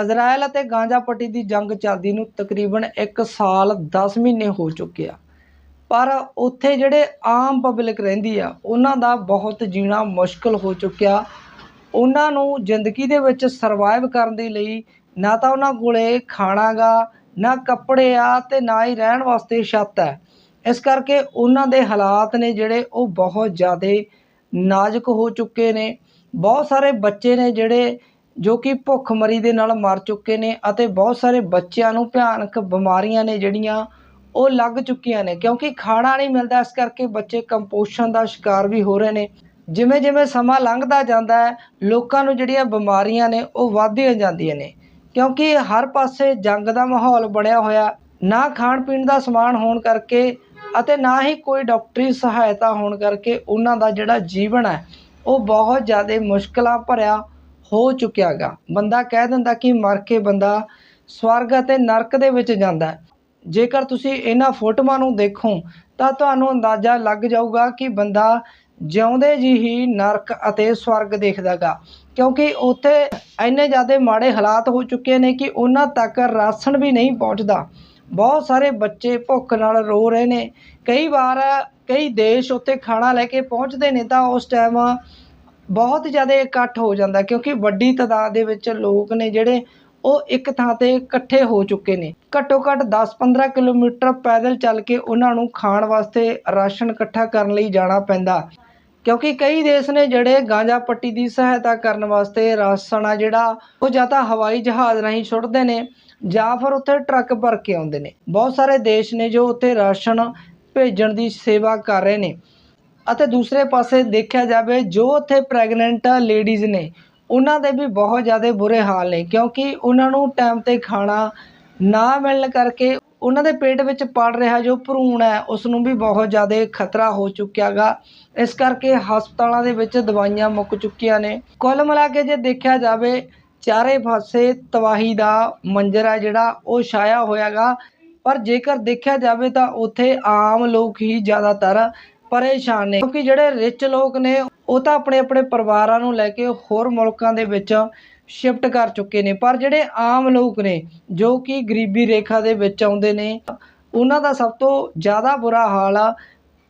Israel ਅਤੇ ਗਾਂਜਾ ਪੱਟੀ ਦੀ ਜੰਗ ਚੱਲਦੀ ਨੂੰ ਤਕਰੀਬਨ 1 ਸਾਲ 10 ਮਹੀਨੇ ਹੋ ਚੁੱਕੇ ਆ। ਪਰ ਉੱਥੇ ਜਿਹੜੇ ਆਮ ਪਬਲਿਕ ਰਹਿੰਦੀ ਆ, ਉਹਨਾਂ ਦਾ ਬਹੁਤ ਜੀਣਾ ਮੁਸ਼ਕਲ ਹੋ ਚੁੱਕਿਆ। ਉਹਨਾਂ ਨੂੰ ਜ਼ਿੰਦਗੀ ਦੇ ਵਿੱਚ ਸਰਵਾਈਵ ਕਰਨ ਦੇ ਲਈ ਨਾ ਤਾਂ ਉਹਨਾਂ ਕੋਲੇ ਖਾਣਾ ਗਾ ਨਾ ਕੱਪੜੇ ਆ ਤੇ ਨਾ ਹੀ ਰਹਿਣ ਵਾਸਤੇ ਛੱਤ ਹੈ ਇਸ ਕਰਕੇ ਉਹਨਾਂ ਦੇ ਹਾਲਾਤ ਨੇ ਜਿਹੜੇ ਉਹ ਬਹੁਤ ਜ਼ਿਆਦਾ ਨਾਜ਼ੁਕ ਹੋ ਚੁੱਕੇ ਨੇ। ਬਹੁਤ ਸਾਰੇ ਬੱਚੇ ਨੇ ਜਿਹੜੇ ਜੋ ਕਿ ਭੁੱਖਮਰੀ ਦੇ ਨਾਲ ਮਰ ਚੁੱਕੇ ਨੇ ਅਤੇ ਬਹੁਤ ਸਾਰੇ ਬੱਚਿਆਂ ਨੂੰ ਭਿਆਨਕ ਬਿਮਾਰੀਆਂ ਨੇ ਜਿਹੜੀਆਂ ਉਹ ਲੱਗ ਚੁੱਕੀਆਂ ਨੇ, ਕਿਉਂਕਿ ਖਾਣਾ ਨਹੀਂ ਮਿਲਦਾ, ਇਸ ਕਰਕੇ ਬੱਚੇ ਕੰਪੋਸ਼ਨ ਦਾ ਸ਼ਿਕਾਰ ਵੀ ਹੋ ਰਹੇ ਨੇ। ਜਿਵੇਂ ਜਿਵੇਂ ਸਮਾਂ ਲੰਘਦਾ ਜਾਂਦਾ ਹੈ, ਲੋਕਾਂ ਨੂੰ ਜਿਹੜੀਆਂ ਬਿਮਾਰੀਆਂ ਨੇ ਉਹ ਵੱਧਦੀਆਂ ਜਾਂਦੀਆਂ ਨੇ, ਕਿਉਂਕਿ ਹਰ ਪਾਸੇ ਜੰਗ ਦਾ ਮਾਹੌਲ ਬਣਿਆ ਹੋਇਆ, ਨਾ ਖਾਣ ਪੀਣ ਦਾ ਸਮਾਨ ਹੋਣ ਕਰਕੇ ਅਤੇ ਨਾ ਹੀ ਕੋਈ ਡਾਕਟਰੀ ਸਹਾਇਤਾ ਹੋਣ ਕਰਕੇ ਉਹਨਾਂ ਦਾ ਜਿਹੜਾ ਜੀਵਨ ਹੈ, ਉਹ ਬਹੁਤ ਜ਼ਿਆਦਾ ਮੁਸ਼ਕਲਾਂ ਭਰਿਆ ਹੋ ਚੁੱਕਿਆ ਗਾ। ਬੰਦਾ ਕਹਿ ਦਿੰਦਾ ਕਿ ਮਰ ਕੇ ਬੰਦਾ ਸਵਰਗ ਅਤੇ ਨਰਕ ਦੇ ਵਿੱਚ ਜਾਂਦਾ ਜੇਕਰ ਤੁਸੀਂ ਇਹਨਾਂ ਫੋਟੋਆਂ ਨੂੰ ਦੇਖੋ, ਤਾਂ ਤੁਹਾਨੂੰ ਅੰਦਾਜ਼ਾ ਲੱਗ ਜਾਊਗਾ ਕਿ ਬੰਦਾ ਜਿਉਂਦੇ ਜੀ ਹੀ ਨਰਕ ਅਤੇ ਸਵਰਗ ਦੇਖਦਾਗਾ ਕਿਉਂਕਿ ਉੱਥੇ ਇੰਨੇ ਜ਼ਿਆਦਾ ਮਾੜੇ ਹਾਲਾਤ ਹੋ ਚੁੱਕੇ ਨੇ ਕਿ ਉਹਨਾਂ ਤੱਕ ਰਾਸ਼ਨ ਵੀ ਨਹੀਂ ਪਹੁੰਚਦਾ। ਬਹੁਤ ਸਾਰੇ ਬੱਚੇ ਭੁੱਖ ਨਾਲ ਰੋ ਰਹੇ ਨੇ। ਕਈ ਵਾਰ ਕਈ ਦੇਸ਼ ਉੱਥੇ ਖਾਣਾ ਲੈ ਕੇ ਪਹੁੰਚਦੇ ਨੇ ਤਾਂ ਉਸ ਟਾਈਮ ਬਹੁਤ ਜ਼ਿਆਦਾ ਇਕੱਠ ਹੋ ਜਾਂਦਾ ਕਿਉਂਕਿ ਵੱਡੀ ਤਾਦਾਦ ਦੇ ਵਿੱਚ ਲੋਕ ਨੇ ਜਿਹੜੇ ਉਹ ਇੱਕ ਥਾਂ ਤੇ ਇਕੱਠੇ ਹੋ ਚੁੱਕੇ ਨੇ। ਘੱਟੋ ਘੱਟ 10-15 ਕਿਲੋਮੀਟਰ ਪੈਦਲ ਚੱਲ ਕੇ ਉਹਨਾਂ ਨੂੰ ਖਾਣ ਵਾਸਤੇ ਰਾਸ਼ਨ ਇਕੱਠਾ ਕਰਨ ਲਈ ਜਾਣਾ ਪੈਂਦਾ। ਕਿਉਂਕਿ ਕਈ ਦੇਸ਼ ਨੇ ਜਿਹੜੇ ਗਾਂਜਾ ਪੱਟੀ ਦੀ ਸਹਾਇਤਾ ਕਰਨ ਵਾਸਤੇ ਰਾਸ਼ਨ ਆ ਜਿਹੜਾ, ਉਹ ਜਾਂ ਤਾਂ ਹਵਾਈ ਜਹਾਜ਼ ਰਾਹੀਂ ਸੁੱਟਦੇ ਨੇ ਜਾਂ ਫਿਰ ਉੱਥੇ ਟਰੱਕ ਭਰ ਕੇ ਆਉਂਦੇ ਨੇ। ਬਹੁਤ ਸਾਰੇ ਦੇਸ਼ ਨੇ ਜੋ ਉੱਥੇ ਰਾਸ਼ਨ ਭੇਜਣ ਦੀ ਸੇਵਾ ਕਰ ਰਹੇ ਨੇ। ਅਤੇ ਦੂਸਰੇ ਪਾਸੇ ਦੇਖਿਆ ਜਾਵੇ, ਜੋ ਉੱਥੇ ਪ੍ਰੈਗਨੈਂਟ ਲੇਡੀਜ਼ ਨੇ, ਉਹਨਾਂ ਦੇ ਵੀ ਬਹੁਤ ਜ਼ਿਆਦਾ ਬੁਰੇ ਹਾਲ ਨੇ, ਕਿਉਂਕਿ ਉਹਨਾਂ ਨੂੰ ਟਾਈਮ ਤੇ ਖਾਣਾ ਨਾ ਮਿਲਣ ਕਰਕੇ ਉਹਨਾਂ ਦੇ ਪੇਟ ਵਿੱਚ ਪੜ ਰਿਹਾ ਜੋ ਭਰੂਣ ਹੈ ਉਸ ਨੂੰ ਵੀ ਬਹੁਤ ਜ਼ਿਆਦਾ ਖਤਰਾ ਹੋ ਚੁੱਕਿਆ ਗਾ। ਇਸ ਕਰਕੇ ਹਸਪਤਾਲਾਂ ਦੇ ਵਿੱਚ ਦਵਾਈਆਂ ਮੁੱਕ ਚੁੱਕੀਆਂ ਨੇ। ਕੁੱਲ ਮਿਲਾ ਕੇ ਜੇ ਦੇਖਿਆ ਜਾਵੇ, ਚਾਰੇ ਪਾਸੇ ਤਬਾਹੀ ਦਾ ਮੰਜ਼ਰ ਹੈ ਜਿਹੜਾ, ਉਹ ਛਾਇਆ ਹੋਇਆ ਗਾ। ਪਰ ਜੇਕਰ ਦੇਖਿਆ ਜਾਵੇ ਤਾਂ ਉੱਥੇ ਆਮ ਲੋਕ ਹੀ ਜ਼ਿਆਦਾਤਰ ਪਰੇਸ਼ਾਨ ਨੇ, ਕਿਉਂਕਿ ਜਿਹੜੇ ਰਿਚ ਲੋਕ ਨੇ, ਉਹ ਤਾਂ ਆਪਣੇ ਆਪਣੇ ਪਰਿਵਾਰਾਂ ਨੂੰ ਲੈ ਕੇ ਹੋਰ ਮੁਲਕਾਂ ਦੇ ਵਿੱਚ ਸ਼ਿਫਟ ਕਰ ਚੁੱਕੇ ਨੇ। ਪਰ ਜਿਹੜੇ ਆਮ ਲੋਕ ਨੇ, ਜੋ ਕਿ ਗਰੀਬੀ ਰੇਖਾ ਦੇ ਵਿੱਚ ਆਉਂਦੇ ਨੇ, ਉਹਨਾਂ ਦਾ ਸਭ ਤੋਂ ਜ਼ਿਆਦਾ ਬੁਰਾ ਹਾਲ ਆ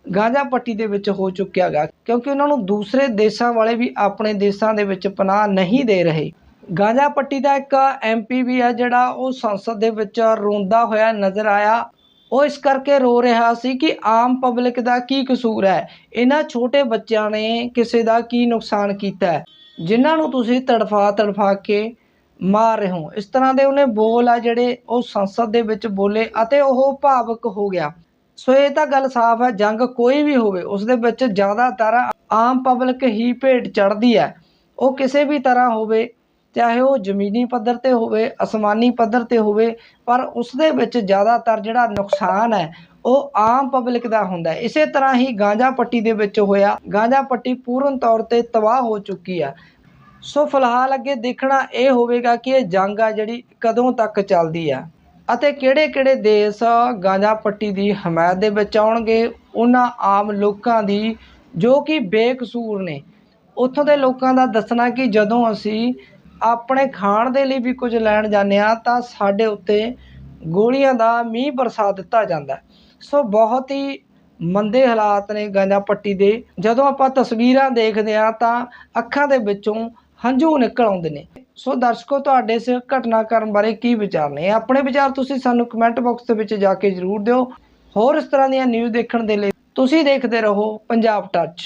ਗਾਂਜਾ ਪੱਟੀ ਦੇ ਵਿੱਚ ਹੋ ਚੁੱਕਿਆ ਗਾ, ਕਿਉਂਕਿ ਉਹਨਾਂ ਨੂੰ ਦੂਸਰੇ ਦੇਸ਼ਾਂ ਵਾਲੇ ਵੀ ਆਪਣੇ ਦੇਸ਼ਾਂ ਦੇ ਵਿੱਚ ਪਨਾਹ ਨਹੀਂ ਦੇ ਰਹੇ। ਗਾਂਜਾ ਪੱਟੀ ਦਾ ਇੱਕ ਐਮਪੀ ਵੀ ਆ ਜਿਹੜਾ ਉਹ ਸੰਸਦ ਦੇ ਵਿੱਚ ਰੋਂਦਾ ਹੋਇਆ ਨਜ਼ਰ ਆਇਆ। ਉਹ ਇਸ ਕਰਕੇ ਰੋ ਰਿਹਾ ਸੀ ਕਿ ਆਮ ਪਬਲਿਕ ਦਾ ਕੀ ਕਸੂਰ ਹੈ? ਇਹਨਾਂ ਛੋਟੇ ਬੱਚਿਆਂ ਨੇ ਕਿਸੇ ਦਾ ਕੀ ਨੁਕਸਾਨ ਕੀਤਾ ਹੈ? ਜਿਨ੍ਹਾਂ ਨੂੰ ਤੁਸੀਂ ਤੜਫਾ ਤੜਫਾ ਕੇ ਮਾਰ ਰਹੇ ਹੋ। ਇਸ ਤਰ੍ਹਾਂ ਦੇ ਉਹਨੇ ਬੋਲ ਆ ਜਿਹੜੇ ਉਹ ਸੰਸਦ ਦੇ ਵਿੱਚ ਬੋਲੇ ਅਤੇ ਉਹ ਭਾਵਕ ਹੋ ਗਿਆ। ਸੋ ਇਹ ਤਾਂ ਗੱਲ ਸਾਫ਼ ਹੈ, ਜੰਗ ਕੋਈ ਵੀ ਹੋਵੇ, ਉਸ ਦੇ ਵਿੱਚ ਜ਼ਿਆਦਾਤਰ ਆਮ ਪਬਲਿਕ ਹੀ ਭੇਟ ਚੜਦੀ ਹੈ। ਉਹ ਕਿਸੇ ਵੀ ਤਰ੍ਹਾਂ ਹੋਵੇ ਚਾਹੇ ਉਹ ਜ਼ਮੀਨੀ ਪੱਧਰ ਤੇ ਹੋਵੇ, ਅਸਮਾਨੀ ਪੱਧਰ ਤੇ ਹੋਵੇ, ਪਰ ਉਸ ਦੇ ਵਿੱਚ ਜ਼ਿਆਦਾਤਰ ਜਿਹੜਾ ਨੁਕਸਾਨ ਹੈ, ਉਹ ਆਮ ਪਬਲਿਕ ਦਾ ਹੁੰਦਾ ਹੈ। ਇਸੇ ਤਰ੍ਹਾਂ ਹੀ ਗਾਂਜਾ ਪੱਟੀ ਦੇ ਵਿੱਚ ਹੋਇਆ, ਗਾਂਜਾ ਪੱਟੀ ਪੂਰਨ ਤੌਰ ਤੇ ਤਬਾਹ ਹੋ ਚੁੱਕੀ ਆ। ਸੋ ਫਿਲਹਾਲ ਅੱਗੇ ਦੇਖਣਾ ਇਹ ਹੋਵੇਗਾ ਕਿ ਇਹ ਜੰਗ ਆ ਜਿਹੜੀ ਕਦੋਂ ਤੱਕ ਚੱਲਦੀ ਆ। ਅਤੇ ਕਿਹੜੇ-ਕਿਹੜੇ ਦੇਸ਼ ਗਾਂਜਾ ਪੱਟੀ ਦੀ ਹਮਾਇਤ ਦੇ ਵਿੱਚ ਆਉਣਗੇ, ਉਹਨਾਂ ਆਮ ਲੋਕਾਂ ਦੀ ਜੋ ਕਿ ਬੇਕਸੂਰ ਨੇ। ਉੱਥੋਂ ਦੇ ਲੋਕਾਂ ਦਾ ਦੱਸਣਾ ਕਿ ਜਦੋਂ ਅਸੀਂ ਆਪਣੇ ਖਾਣ ਦੇ ਲਈ ਵੀ ਕੁਝ ਲੈਣ ਜਾਂਦੇ ਹਾਂ ਤਾਂ ਸਾਡੇ ਉੱਤੇ ਗੋਲੀਆਂ ਦਾ ਮੀਂਹ ਬਰਸਾ ਦਿੱਤਾ ਜਾਂਦਾ ਸੋ ਬਹੁਤ ਹੀ ਮੰਦੇ ਹਾਲਾਤ ਨੇ ਗਾਂਜਾ ਪੱਟੀ ਦੇ। ਜਦੋਂ ਆਪਾਂ ਤਸਵੀਰਾਂ ਦੇਖਦੇ ਹਾਂ ਤਾਂ ਅੱਖਾਂ ਦੇ ਵਿੱਚੋਂ ਹੰਝੂ ਨਿਕਲ ਆਉਂਦੇ ਨੇ। ਸੋ ਦਰਸ਼ਕੋ, ਤੁਹਾਡੇ ਇਸ ਘਟਨਾਕ੍ਰਮ ਬਾਰੇ ਕੀ ਵਿਚਾਰ ਨੇ? ਆਪਣੇ ਵਿਚਾਰ ਤੁਸੀਂ ਸਾਨੂੰ ਕਮੈਂਟ ਬਾਕਸ ਦੇ ਵਿੱਚ ਜਾ ਕੇ ਜ਼ਰੂਰ ਦਿਓ। ਹੋਰ ਇਸ ਤਰ੍ਹਾਂ ਦੀਆਂ ਨਿਊਜ਼ ਦੇਖਣ ਦੇ ਲਈ ਤੁਸੀਂ ਦੇਖਦੇ ਰਹੋ ਪੰਜਾਬ ਟੱਚ